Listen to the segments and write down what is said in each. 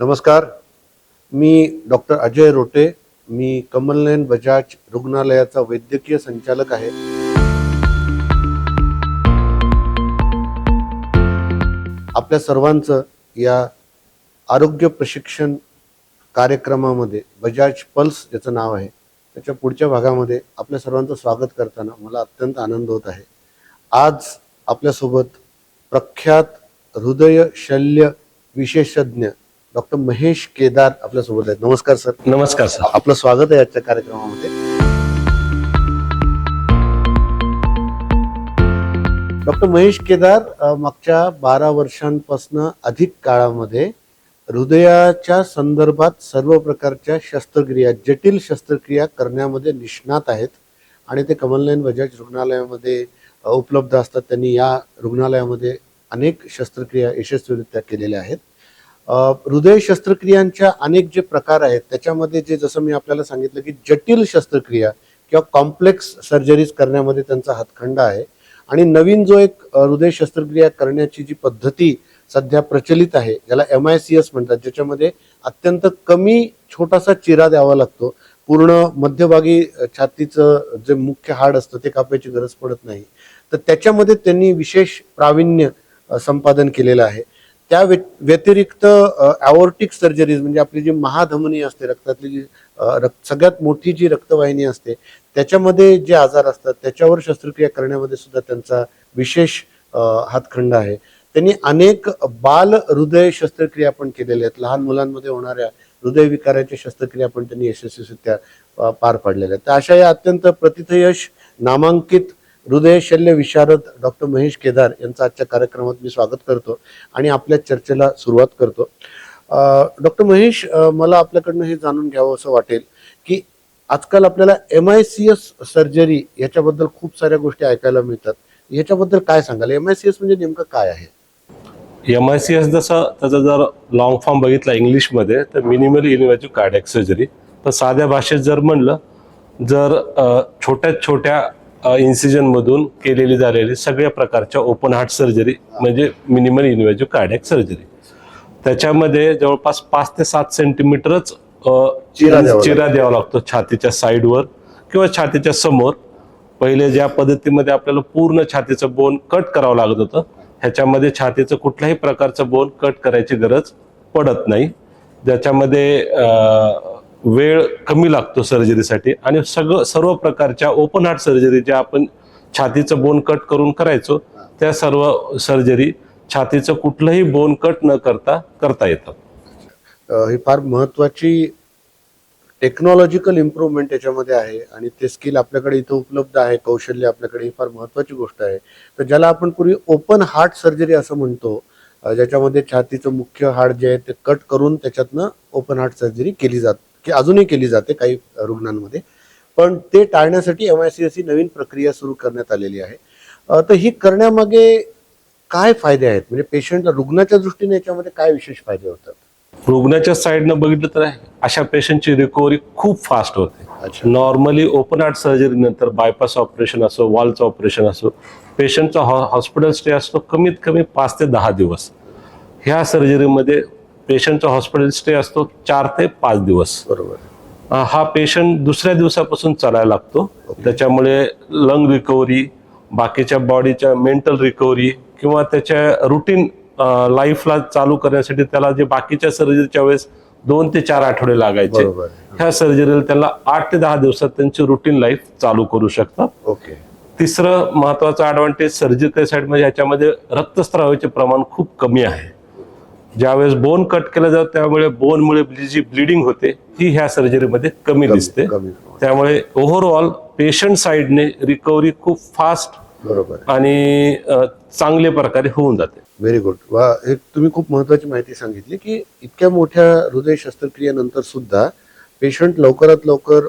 नमस्कार. मी डॉक्टर अजय रोटे. मी कमलनयन बजाज रुग्णालयाचा वैद्यकीय संचालक आहे. आपल्या सर्वांचं या आरोग्य प्रशिक्षण कार्यक्रमामध्ये बजाज पल्स ज्याचं नाव आहे त्याच्या पुढच्या भागामध्ये आपल्या सर्वांचं स्वागत करताना मला अत्यंत आनंद होत आहे. आज आपल्यासोबत प्रख्यात हृदय शल्य विशेषज्ञ डॉक्टर महेश केदार आपल्यासोबत आहेत. नमस्कार सर. नमस्कार सर. आपलं स्वागत आहे आजच्या कार्यक्रमामध्ये. डॉक्टर महेश केदार मागच्या बारा वर्षांपासून अधिक काळामध्ये हृदयाच्या संदर्भात सर्व प्रकारच्या शस्त्रक्रिया जटिल शस्त्रक्रिया करण्यामध्ये निष्णात आहेत. आणि ते कमलनयन बजाज रुग्णालयामध्ये उपलब्ध असतात. त्यांनी या रुग्णालयामध्ये अनेक शस्त्रक्रिया यशस्वीरित्या केलेल्या आहेत. हृदय शस्त्रक्रियांच्या अनेक जे प्रकार आहेत त्याच्यामध्ये जे जसं मी आपल्याला सांगितलं की जटिल शस्त्रक्रिया किंवा कॉम्प्लेक्स सर्जरीज करण्यामध्ये त्यांचा हातखंडा आहे. आणि नवीन जो एक हृदय शस्त्रक्रिया करण्याची जी पद्धती सध्या प्रचलित आहे ज्याला एम आय सी एस म्हणतात ज्याच्यामध्ये अत्यंत कमी छोटासा चिरा द्यावा लागतो. पूर्ण मध्यभागी छातीचं जे मुख्य हाड असतं ते कापायची गरज पडत नाही. तर त्याच्यामध्ये त्यांनी विशेष प्रावीण्य संपादन केलेलं आहे. त्या व्य- व्यतिरिक्त ॲवोर्टिक सर्जरीज म्हणजे आपली जी महाधमनी असते रक्तातली जी रक्त सगळ्यात मोठी जी रक्तवाहिनी असते त्याच्यामध्ये जे आजार असतात त्याच्यावर शस्त्रक्रिया करण्यामध्ये सुद्धा त्यांचा विशेष हातखंड आहे. त्यांनी अनेक बाल हृदय शस्त्रक्रिया पण केलेल्या आहेत. लहान मुलांमध्ये होणाऱ्या हृदयविकाराच्या शस्त्रक्रिया पण त्यांनी यशस्वीरित्या पार पाडलेल्या आहेत. तर अशा या अत्यंत प्रतिथयश नामांकित हृदयशल्य विशारद डॉक्टर महेश केदार यांचं आजच्या कार्यक्रमात मी स्वागत करतो आणि आपल्या चर्चेला सुरुवात करतो. डॉक्टर महेश मला आपल्याकडनं हे जाणून घ्यावं असं वाटेल की आजकाल आपल्याला M I C S surgery याच्याबद्दल खूप साऱ्या गोष्टी ऐकायला मिळतात. याच्याबद्दल काय सांगाल? एम आय सी एस म्हणजे नेमकं काय आहे? एम आय सी एस जसं त्याचा जर लॉंग फॉर्म बघितला इंग्लिशमध्ये तर मिनिमल इन्व्हेजिव्ह कार्डियक सर्जरी तर साध्या भाषेत जर म्हणलं जर छोट्यात छोट्या छोट्या इन्सिजन मधून केलेली झालेली सगळ्या प्रकारच्या ओपन हार्ट सर्जरी म्हणजे मिनिमल इन्व्हेजिव्ह कार्डियक सर्जरी त्याच्यामध्ये जवळपास पाच ते सात सेंटीमीटरच चिरा द्यावा चिरा द्यावा लागतो छातीच्या साईडवर किंवा छातीच्या समोर. पहिले ज्या पद्धतीमध्ये आपल्याला पूर्ण छातीचं बोन कट करावं लागत होतं ह्याच्यामध्ये छातीचं कुठल्याही प्रकारचं बोन कट करायची गरज पडत नाही. ज्याच्यामध्ये वेळ कमी लागतो सर्जरीसाठी आणि सगळं सर्व प्रकारच्या ओपन हार्ट सर्जरी ज्या आपण छातीचं बोन कट करून करायचो त्या सर्व सर्जरी छातीचं कुठलंही बोन कट न करता करता येतं. ही फार महत्वाची टेक्नॉलॉजिकल इम्प्रूव्हमेंट याच्यामध्ये आहे आणि ते स्किल आपल्याकडे इथं उपलब्ध आहे कौशल्य आपल्याकडे ही फार महत्वाची गोष्ट आहे. तर ज्याला आपण पूर्वी ओपन हार्ट सर्जरी असं म्हणतो ज्याच्यामध्ये छातीचं मुख्य हाड जे आहे ते कट करून त्याच्यातनं ओपन हार्ट सर्जरी केली जात. की अजूनही केली जाते काही रुग्णांमध्ये. पण ते टाळण्यासाठी एम आय सी एस ही नवीन प्रक्रिया सुरू करण्यात आलेली आहे. तर ही करण्यामागे काय फायदे आहेत? म्हणजे पेशंटला रुग्णाच्या दृष्टीने याच्यामध्ये काय विशेष फायदे होतात? रुग्णाच्या साईडनं बघितलं तर अशा पेशंटची रिकव्हरी खूप फास्ट होते. अच्छा. नॉर्मली ओपन हार्ट सर्जरी नंतर बायपास ऑपरेशन असो वॉलचं ऑपरेशन असो पेशंटचा हॉस्पिटल स्टे असतो कमीत कमी पाच ते दहा दिवस. ह्या सर्जरीमध्ये पेशंटचा हॉस्पिटल स्टे असतो चार ते पाच दिवस. बरोबर. हा पेशंट दुसऱ्या दिवसापासून चालायला लागतो. त्याच्यामुळे लंग रिकव्हरी बाकीच्या बॉडीच्या मेंटल रिकव्हरी किंवा त्याच्या रुटीन लाईफला चालू करण्यासाठी त्याला जे बाकीच्या सर्जरीच्या वेळेस दोन ते चार आठवडे लागायचे. ह्या सर्जरीला त्याला आठ ते दहा दिवसात त्यांची रुटीन लाईफ चालू करू शकतात. ओके. तिसरं महत्वाचं ऍडव्हान्टेज सर्जिकल साईड म्हणजे ह्याच्यामध्ये रक्तस्रावाचे प्रमाण खूप कमी आहे. ज्यावेळेस बोन कट केलं जातं त्यामुळे बोनमुळे जी ब्लिडिंग होते ही ह्या सर्जरीमध्ये कमी दिसते. त्यामुळे ओव्हरऑल पेशंट साईडने रिकव्हरी खूप फास्ट बरोबर आणि चांगल्या प्रकारे होऊन जाते. व्हेरी गुड वा एक तुम्ही खूप महत्वाची माहिती सांगितली की इतक्या मोठ्या हृदय शस्त्रक्रियेनंतर सुद्धा पेशंट लवकरात लवकर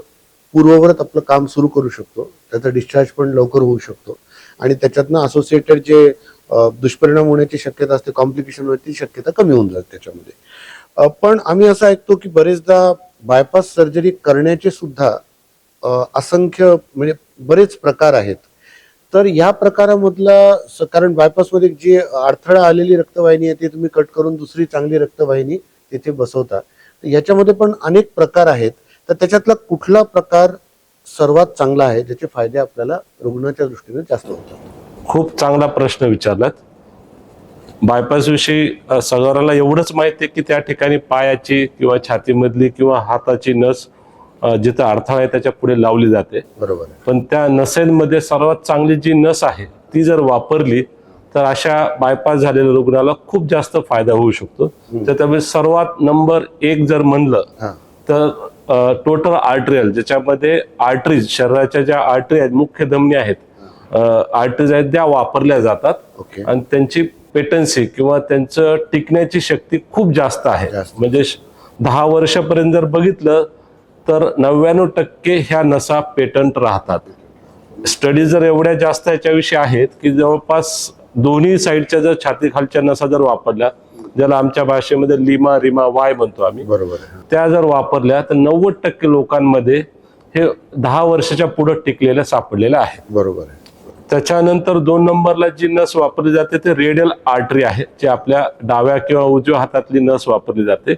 पूर्ववत आपलं काम सुरू करू शकतो. त्याचा डिस्चार्ज पण लवकर होऊ शकतो. आणि त्याच्यातनं असोसिएटेड जे दुष्परिणाम होण्याची शक्यता असते कॉम्प्लिकेशन होण्याची शक्यता कमी होऊन जाते त्याच्यामध्ये. पण आम्ही असं ऐकतो की बरेचदा बायपास सर्जरी करण्याचे सुद्धा असंख्य म्हणजे बरेच प्रकार आहेत. तर या प्रकारामधला स- कारण बायपासमध्ये जी अडथळा आलेली रक्तवाहिनी आहे ती तुम्ही कट करून दुसरी चांगली रक्तवाहिनी तिथे बसवता. तर याच्यामध्ये पण अनेक प्रकार आहेत. तर त्याच्यातला कुठला प्रकार सर्वात चांगला आहे ज्याचे फायदे आपल्याला रुग्णाच्या दृष्टीने जास्त होतात? खूप चांगला प्रश्न विचारलात. बायपास विषयी अ, सगळ्यांना एवढंच माहिती आहे की त्या ठिकाणी पायाची किंवा छातीमधली किंवा हाताची नस जिथं अडथळा आहे त्याच्या पुढे लावली जाते. बरोबर पण त्या नसेंमध्ये सर्वात चांगली जी नस आहे ती जर वापरली तर अशा बायपास झालेल्या रुग्णाला खूप जास्त फायदा होऊ शकतो. तर त्यामुळे सर्वात नंबर एक जर म्हणलं तर टोटल आर्टरियल ज्याच्यामध्ये आर्टरीज शरीराच्या ज्या आर्टरी आहेत मुख्य धमनी आहेत आर्टरीज आहेत त्या वापरल्या जातात. ओके आणि त्यांची पेटन्सी किंवा त्यांचं टिकण्याची शक्ती खूप जास्त आहे. म्हणजे दहा वर्षापर्यंत जर बघितलं तर नव्याण्णव टक्के ह्या नसा पेटंट राहतात. स्टडी जर एवढ्या जास्त याच्याविषयी आहेत की जवळपास दोन्ही साईडच्या जर छाती खालच्या नसा जर वापरल्या ज्याला आमच्या भाषेमध्ये लिमा रिमा वाय म्हणतो आम्ही बरोबर आहे. त्या जर वापरल्या तर नव्वद टक्के लोकांमध्ये हे दहा वर्षाच्या पुढे टिकलेल्या सापडलेल्या आहेत बरोबर आहे. त्याच्यानंतर दोन नंबरला जी नस वापरली जाते ते रेडियल आर्टरी आहे जी आपल्या डाव्या किंवा उजव्या हातातली नस वापरली जाते.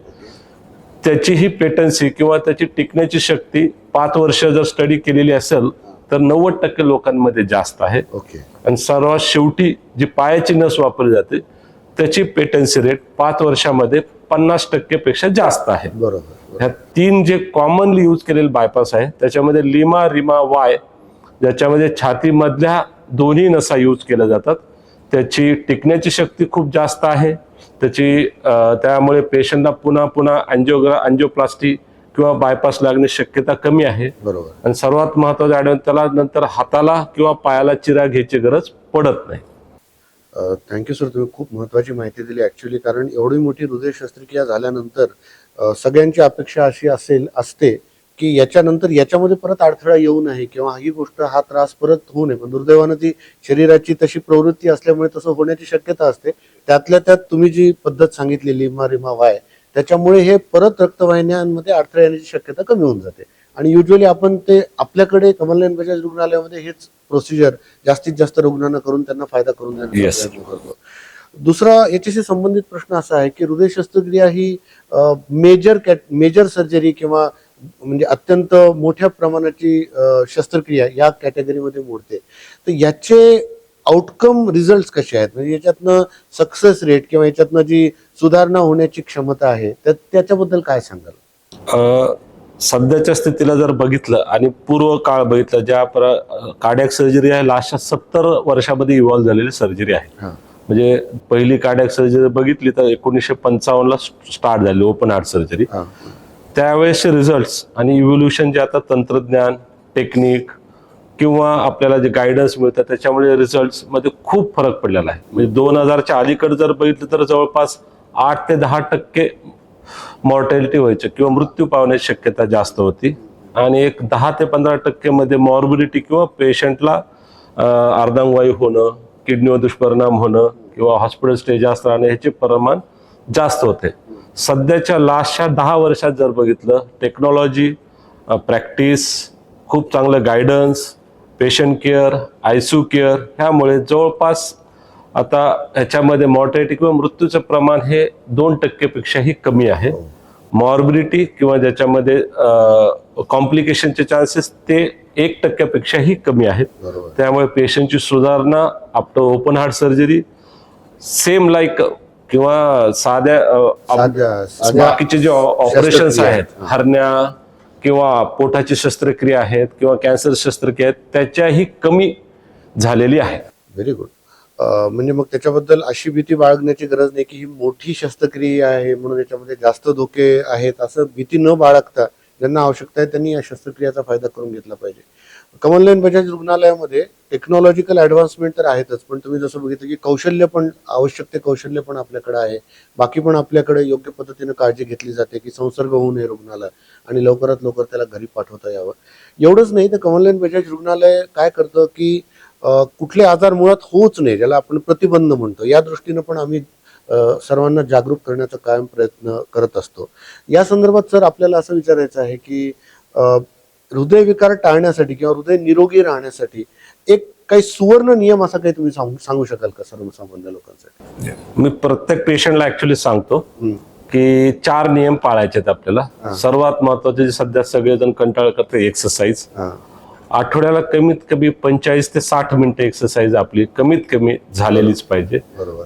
त्याची ही पेटन्सी किंवा त्याची टिकण्याची शक्ती पाच वर्ष जर स्टडी केलेली असेल तर नव्वद टक्के लोकांमध्ये जास्त आहे. ओके. आणि सर्वात शेवटी जी पायाची नस वापरली जाते त्याची पेटन्सी रेट पाच वर्षामध्ये पन्नास टक्केपेक्षा जास्त आहे. बरोबर ह्या तीन जे कॉमनली यूज केलेले बायपास आहे त्याच्यामध्ये लिमा रिमा वाय ज्याच्यामध्ये छातीमधल्या दोन्ही नसा यूज केल्या जातात. त्याची टिकण्याची शक्ती खूप जास्त आहे. त्याची त्यामुळे पेशंटला पुन्हा पुन्हा अँजिओग्रा अँजिओप्लास्टी किंवा बायपास लागण्याची शक्यता कमी आहे. बरोबर. आणि सर्वात महत्वाचं ॲडव्हान्स त्याला नंतर हाताला किंवा पायाला चिरा घ्यायची गरज पडत नाही. थँक्यू सर तुम्ही खूप महत्वाची माहिती दिली ऍक्च्युली कारण एवढी मोठी हृदय शस्त्रक्रिया झाल्यानंतर सगळ्यांची अपेक्षा अशी असेल असते की याच्यानंतर याच्यामध्ये परत अडथळा येऊ नये किंवा ही गोष्ट हा त्रास परत होऊ नये. पण दुर्दैवानं ती शरीराची तशी प्रवृत्ती असल्यामुळे तसं होण्याची शक्यता असते. त्यातल्या त्यात तुम्ही जी पद्धत सांगितली लिमा रिमा वाय त्याच्यामुळे हे परत रक्तवाहिन्यांमध्ये अडथळा येण्याची शक्यता कमी होऊन जाते. आणि युजली आपण ते आपल्याकडे कमलनयन बजाज रुग्णालयामध्ये हेच प्रोसिजर जास्तीत जास्त रुग्णांना करून त्यांना फायदा करून Yes. करतो. दुसरा याच्याशी संबंधित प्रश्न असा आहे की हृदय शस्त्रक्रिया ही मेजर कॅट मेजर सर्जरी किंवा म्हणजे अत्यंत मोठ्या प्रमाणाची शस्त्रक्रिया या कॅटेगरीमध्ये मोडते. तर याचे आउटकम रिझल्ट कसे आहेत? म्हणजे याच्यातनं सक्सेस रेट किंवा याच्यातनं जी सुधारणा होण्याची क्षमता आहे त्या- त्याच्याबद्दल काय सांगाल? सध्याच्या स्थितीला जर बघितलं आणि पूर्व काळ बघितलं ज्या कार्डियक सर्जरी आहे लास्टच्या सत्तर वर्षामध्ये इव्हॉल्व्ह झालेली सर्जरी आहे. म्हणजे पहिली कार्डियक सर्जरी बघितली तर एकोणीसशे पंचावन्नला स्टार्ट झाली ओपन हार्ट सर्जरी. त्यावेळेसचे रिझल्ट्स आणि इव्होल्युशन जे आता तंत्रज्ञान टेक्निक किंवा आपल्याला जे गायडन्स मिळतं त्याच्यामुळे रिझल्ट्समध्ये खूप फरक पडलेला आहे. म्हणजे दोन हजारच्या अलीकडे जर बघितलं तर जवळपास आठ ते दहा टक्के मॉर्टॅलिटी व्हायची किंवा मृत्यू पावण्याची शक्यता जास्त होती. आणि एक दहा ते पंधरा टक्केमध्ये मॉर्बिडिटी किंवा पेशंटला अर्धांगवायू होणं किडनीवर दुष्परिणाम होणं किंवा हॉस्पिटल स्टे जास्त राहणं ह्याचे प्रमाण जास्त होते. सध्याच्या लास्टच्या दहा वर्षात जर बघितलं टेक्नॉलॉजी प्रॅक्टिस खूप चांगलं guidance patient care ICU care ह्यामुळे जवळपास आता ह्याच्यामध्ये मॉर्टॅलिटी किंवा मृत्यूचं प्रमाण हे दोन टक्केपेक्षाही कमी आहे. मॉर्बिडिटी किंवा ज्याच्यामध्ये कॉम्प्लिकेशनचे चान्सेस ते एक टक्क्यापेक्षाही कमी आहेत. त्यामुळे पेशंटची सुधारणा after open heart surgery same like किंवा साध्या बाकीचे जे ऑपरेशन्स आहेत. हरण्या किंवा पोटाची शस्त्रक्रिया आहेत किंवा कॅन्सर शस्त्रक्रिया आहेत त्याच्याही कमी झालेली आहे. व्हेरी गुड म्हणजे मग त्याच्याबद्दल अशी भीती बाळगण्याची गरज नाही की ही मोठी शस्त्रक्रिया आहे म्हणून याच्यामध्ये जास्त धोके आहेत असं भीती न बाळगता ज्यांना आवश्यकता आहे त्यांनी या शस्त्रक्रियाचा फायदा करून घेतला पाहिजे. कमलनयन बजाज रुग्णालयामध्ये टेक्नॉलॉजिकल ॲडव्हान्समेंट तर आहेतच पण तुम्ही जसं बघितलं की कौशल्य पण आवश्यक ते कौशल्य पण आपल्याकडे आहे. बाकी पण आपल्याकडे योग्य पद्धतीनं काळजी घेतली जाते की संसर्ग होऊ नये रुग्णाला आणि लवकरात लवकर त्याला घरी पाठवता यावं. एवढंच नाही तर कमलनयन बजाज रुग्णालय काय करतं की कुठले आजार मुळात होऊच नाही ज्याला आपण प्रतिबंध म्हणतो. या दृष्टीनं पण आम्ही सर्वांना जागरूक करण्याचा कायम प्रयत्न करत असतो. या संदर्भात सर आपल्याला असं विचारायचं आहे की हृदयविकार टाळण्यासाठी किंवा हृदय निरोगी राहण्यासाठी एक काही सुवर्ण नियम असा काही तुम्ही सांगू सांगू शकाल का सर्वसामान्य लोकांसाठी? मी प्रत्येक पेशंटला ऍक्च्युली सांगतो. की चार नियम पाळायचे आहेत आपल्याला. सर्वात महत्त्वाचे जे सध्या सगळेजण कंटाळ करते एक्सरसाइज आठवड्याला कमीत कमी पंचेचाळीस ते साठ मिनिटं एक्सरसाइज आपली कमीत कमी झालेलीच पाहिजे.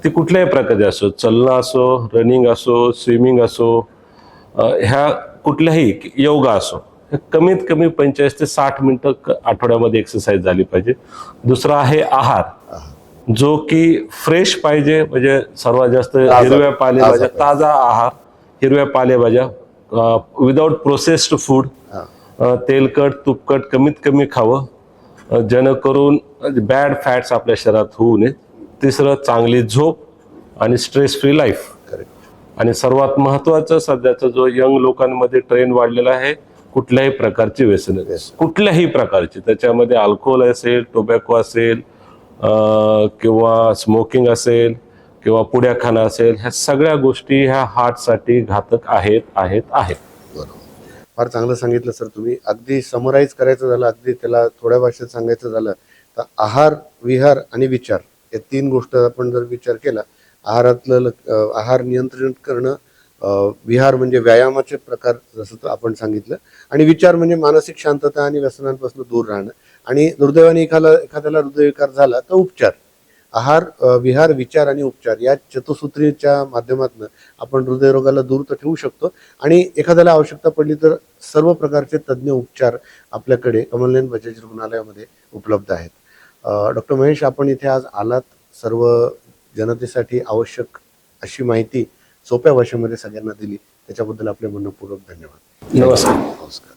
ती कुठल्याही प्रकारची असो चलणं असो रनिंग असो स्विमिंग असो ह्या कुठल्याही योगा असो कमीत कमी पंचेचाळीस ते साठ मिनिटं आठवड्यामध्ये एक्सरसाइज झाली पाहिजे. दुसरा आहे आहार. जो की फ्रेश पाहिजे म्हणजे सर्वात जास्त हिरव्या पालेभाज्या ताजा. आहार हिरव्या पालेभाज्या विदाऊट प्रोसेस्ड फूड तेलकट तुपकट कमीत कमी खावं. जेणेकरून बॅड फॅट्स आपल्या शरीरात होऊ नयेत तिसरं चांगली झोप आणि स्ट्रेस फ्री लाईफ आणि सर्वात महत्वाचं सध्याचा जो यंग लोकांमध्ये ट्रेंड वाढलेला आहे कुठल्याही प्रकारची व्यसन कुठल्याही प्रकारची. त्याच्यामध्ये अल्कोहोल असेल टोबॅको असेल किंवा स्मोकिंग असेल किंवा पुड्या खाणं असेल ह्या सगळ्या गोष्टी ह्या हार्टसाठी घातक आहेत आहेत आहेत. बरोबर. फार चांगलं सांगितलं सर तुम्ही. अगदी समराईज करायचं झालं अगदी त्याला थोड्या भाषेत सांगायचं झालं तर आहार विहार आणि विचार या तीन गोष्ट आपण जर विचार केला आहारातलं आहार नियंत्रण करणं विहार म्हणजे व्यायामाचे प्रकार जसं आपण सांगितलं. आणि विचार म्हणजे मानसिक शांतता आणि व्यसनांपासून दूर राहणं. आणि दुर्दैवाने एखादा एखाद्याला हृदयविकार झाला तर उपचार. आहार विहार विचार आणि उपचार या चतुसूत्रीच्या माध्यमातून आपण हृदयरोगाला दूर तर ठेवू शकतो. आणि एखाद्याला आवश्यकता पडली तर सर्व प्रकारचे तज्ज्ञ उपचार आपल्याकडे कमलनयन बजाज रुग्णालयामध्ये उपलब्ध आहेत. डॉक्टर महेश आपण इथे आज आलात. सर्व जनतेसाठी आवश्यक अशी माहिती सोप्या भाषेमध्ये सगळ्यांना दिली. त्याच्याबद्दल आपले मनपूर्वक धन्यवाद. नमस्कार. नमस्कार.